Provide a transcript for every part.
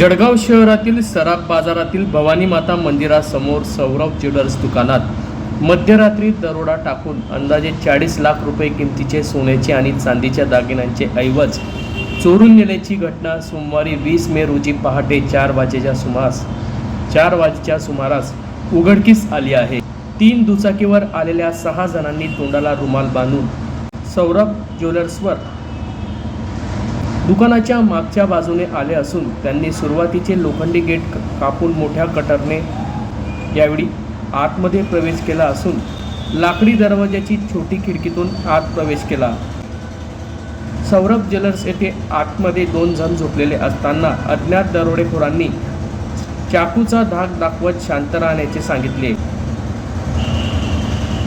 जळगाव शहरातील सराफ बाजारातील भवानी माता मंदिरासमोर सौरभ ज्वेलर्स दुकानात मध्यरात्री दरोडा टाकून अंदाजे चाळीस लाख रुपये किमतीचे सोन्याचे आणि चांदीच्या दागिन्यांचे ऐवज चोरून नेल्याची घटना सोमवारी वीस मे रोजी पहाटे चार वाजेच्या सुमारास चार वाजेच्या सुमारास उघडकीस आली आहे. तीन दुचाकीवर आलेल्या सहा जणांनी तोंडाला रुमाल बांधून सौरभ ज्वेलर्सवर दुकानाच्या मागच्या बाजूने आले असून त्यांनी सुरुवातीचे लोखंडी गेट कापून मोठ्या कटरने यावेळी आतमध्ये प्रवेश केला असून लाकडी दरवाजाची छोटी खिडकीतून आत प्रवेश केला. सौरभ ज्वेलर्स येथे आतमध्ये दोन जण झोपलेले असताना अज्ञात दरोडेखोरांनी चाकूचा धाक दाखवत शांत राहण्याचे सांगितले.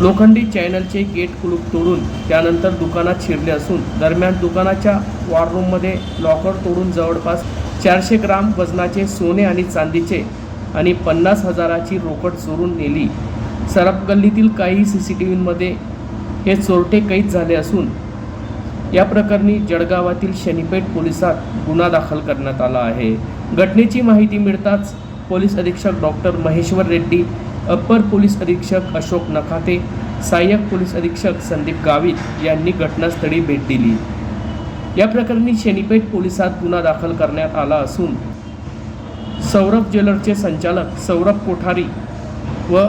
लोखंडी चॅनलचे गेट कुलूप तोडून त्यानंतर दुकानात शिरले असून दरम्यान दुकानाच्या वॉररूममध्ये लॉकर तोडून जवळपास चारशे ग्राम वजनाचे सोने आणि चांदीचे आणि पन्नास हजाराची रोकड चोरून नेली. सरप गल्लीतील काही सी सी टी व्हीमध्ये हे चोरटे कैद झाले असून या प्रकरणी जळगावातील शनीपेठ पोलिसात गुन्हा दाखल करण्यात आला आहे. घटनेची माहिती मिळताच पोलीस अधीक्षक doctor Maheshwar Reddy upper police अधीक्षक अशोक नखाते सहाय्यक पोलीस अधीक्षक संदीप गावित यांनी घटनास्थळी भेट दिली. या प्रकरणी शनीपेठ पोलिसात गुन्हा दाखल करण्यात आला असून सौरभ ज्वेलरचे संचालक सौरभ कोठारी व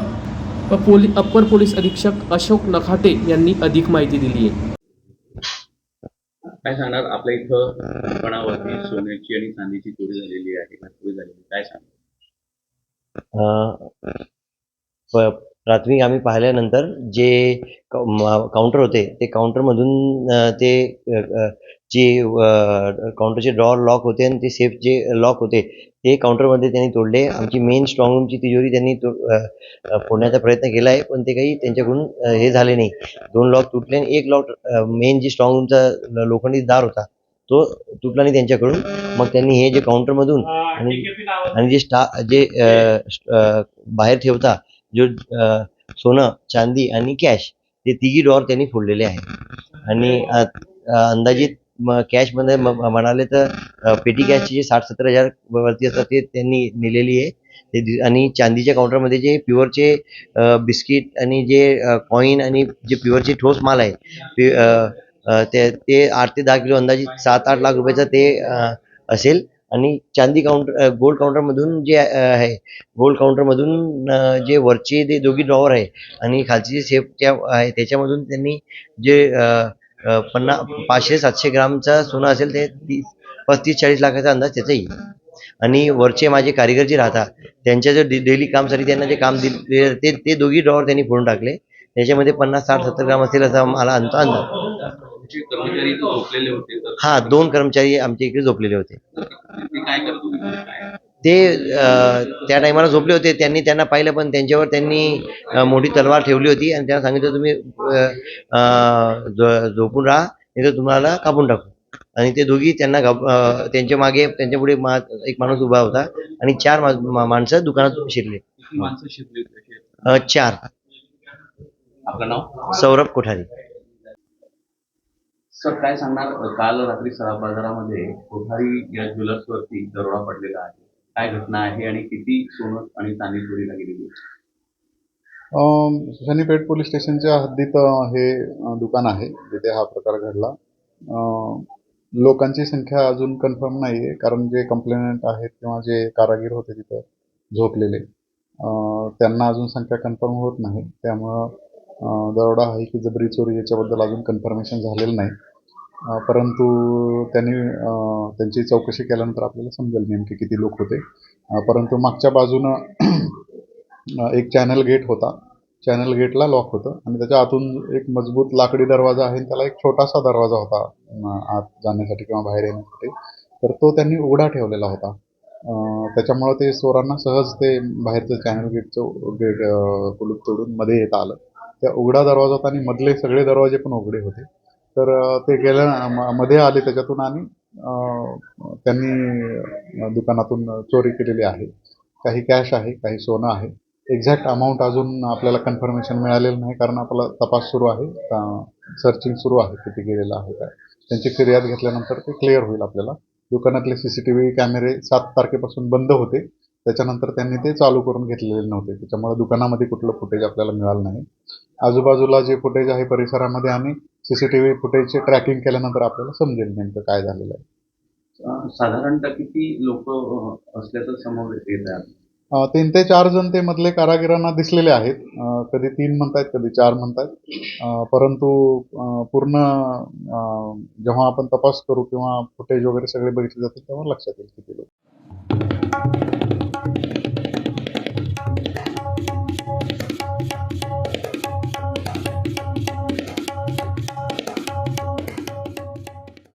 पोली अप्पर पोलीस अधीक्षक अशोक नखाते यांनी अधिक माहिती दिली आहे. काय सांगणार? आपल्या इथं सोन्याची आणि चांदीची चोरी झालेली आहे. का चोरी झालेली काय सांगणार? प- प्राथमिक आम्ही पाहिल्यानंतर जे काउंटर होते ते काउंटरमधून ते जे काउंटरचे ड्रॉवर लॉक होते आणि ते सेफ जे लॉक होते ते काउंटरमध्ये त्यांनी तोडले. आमची मेन स्ट्रॉंग रूमची तिजोरी त्यांनी तो फोडण्याचा प्रयत्न केला आहे पण ते काही त्यांच्याकडून हे झाले नाही. दोन लॉक तुटले आणि एक लॉक मेन जी स्ट्रॉंग रूमचा लोखंडी दार होता तो तुटला नाही त्यांच्याकडून. मग त्यांनी हे जे काउंटरमधून आणि आणि जे स्टा जे बाहेर ठेवता जो सोनं चांदी आणि कॅश ते तिघी डॉर त्यांनी फोडलेले आहे आणि अंदाजित म- कॅशमध्ये म- म्हणाले तर पेटी कॅशचे जे साठ सत्तर हजार वरती असतात ते त्यांनी नेलेली आहे. ते आणि चांदीच्या काउंटरमध्ये जे प्युअरचे बिस्किट आणि जे कॉईन आणि जे प्युअरचे ठोस माल आहे ते ते आठ ते दहा किलो अंदाजित सात आठ लाख रुपयाचं ते असेल. आणि चांदी काउंटर गोल्ड काउंटरमधून जे आहे गोल्ड काउंटरमधून जे वरचे ते दोघी ड्रॉवर आहे आणि खालची जे सेफ त्या आहे त्याच्यामधून त्यांनी जे पन्ना पाचशे सातशे ग्रामचा सोनं असेल ते तीस पस्तीस चाळीस लाखाचा अंदाज त्याचा येईल आणि वरचे माझे कारिगर जे राहतात त्यांच्या जे डेली कामसाठी त्यांना जे काम दिले ते ते दोघी ड्रॉवर त्यांनी फोडून टाकले. त्याच्यामध्ये पन्नास साठ सत्तर ग्राम असेल असा मला अंदाज. हा दोन कर्मचारी आमच्या इकडे झोपलेले होते. काय करत होते काय? ते त्या टायमाला झोपले होते. त्यांनी त्यांना पाहिलं पण त्यांच्यावर त्यांनी मोठी तलवार ठेवली होती आणि त्यांना सांगितलं तुम्ही झोपून राहा नाही तर तुम्हाला कापून टाकू. आणि ते दोघी त्यांना त्यांच्या मागे त्यांच्या पुढे मा एक माणूस उभा होता आणि चार मा- माणसं दुकानात शिरले. माणसं शिरली चार. आपलं नाव? सौरभ कोठारी. सर काय सांगणार? काल रात्री सराफ बाजारामध्ये कोठारी या ज्वेलर्स वरती दरोडा पडलेला आहे. काय घटना आहे आणि किती सोनं आणि चांदी चोरीला गेलेली शनीपेठ पोलीस स्टेशनच्या हद्दीत हे दुकान आहे जिथे हा प्रकार घडला. लोकांची संख्या अजून कन्फर्म नाही आहे कारण जे कंप्लेनंट आहेत किंवा जे कारागीर होते तिथं झोपलेले त्यांना अजून संख्या कन्फर्म होत नाही. त्यामुळं दरोडा आहे की जबरी चोरी याच्याबद्दल अजून कन्फर्मेशन झालेलं नाही. परंतु त्यांनी त्यांची चौकशी केल्यानंतर आपल्याला समजेल नेमके किती लोक होते. परंतु मागच्या बाजूनं एक चॅनल गेट होता. चॅनल गेटला लॉक होतं. आणि त्याच्या आतून एक मजबूत लाकडी दरवाजा आहे त्याला एक छोटासा दरवाजा होता आत जाण्यासाठी किंवा बाहेर येण्यासाठी. तर तो त्यांनी उघडा ठेवलेला होता. त्याच्यामुळं ते चोरांना सहज ते बाहेरचं चॅनल गेटचं गेट कुलूप तोडून मध्ये येता आलं. त्या उघडा दरवाजा होता आणि मधले सगळे दरवाजे पण उघडे होते. तर ते गेल्या म- मध्ये आले त्याच्यातून आणि त्यांनी दुकानातून चोरी केलेली आहे. काही कॅश आहे काही सोनं आहे. एक्झॅक्ट अमाऊंट अजून आपल्याला कन्फर्मेशन मिळालेलं नाही कारण आपला तपास सुरू आहे. सर्चिंग सुरू आहे किती गेलेलं आहे काय. त्यांची फिर्याद घेतल्यानंतर ते क्लिअर होईल आपल्याला. दुकानातले सी सी टी व्ही कॅमेरे सात तारखेपासून बंद होते. त्याच्यानंतर त्यांनी ते चालू करून घेतलेले नव्हते. त्याच्यामुळे दुकानामध्ये कुठलं फुटेज आपल्याला मिळालं नाही. आजूबाजूला जे फुटेज आहे परिसरामध्ये आम्ही सी सी टी व्ही फुटेजचे ट्रॅकिंग केल्यानंतर आपल्याला समजेल नेमकं काय झालेलं आहे. साधारणतः किती लोक असल्याचं समोर येत आहे तीन ते चार जण ते मधले कारागिरांना दिसलेले आहेत. कधी तीन म्हणतायत कधी चार म्हणतायत. परंतु पूर्ण जेव्हा आपण तपास करू किंवा फुटेज वगैरे सगळे बघितले जातील तेव्हा लक्षात येईल किती लोक.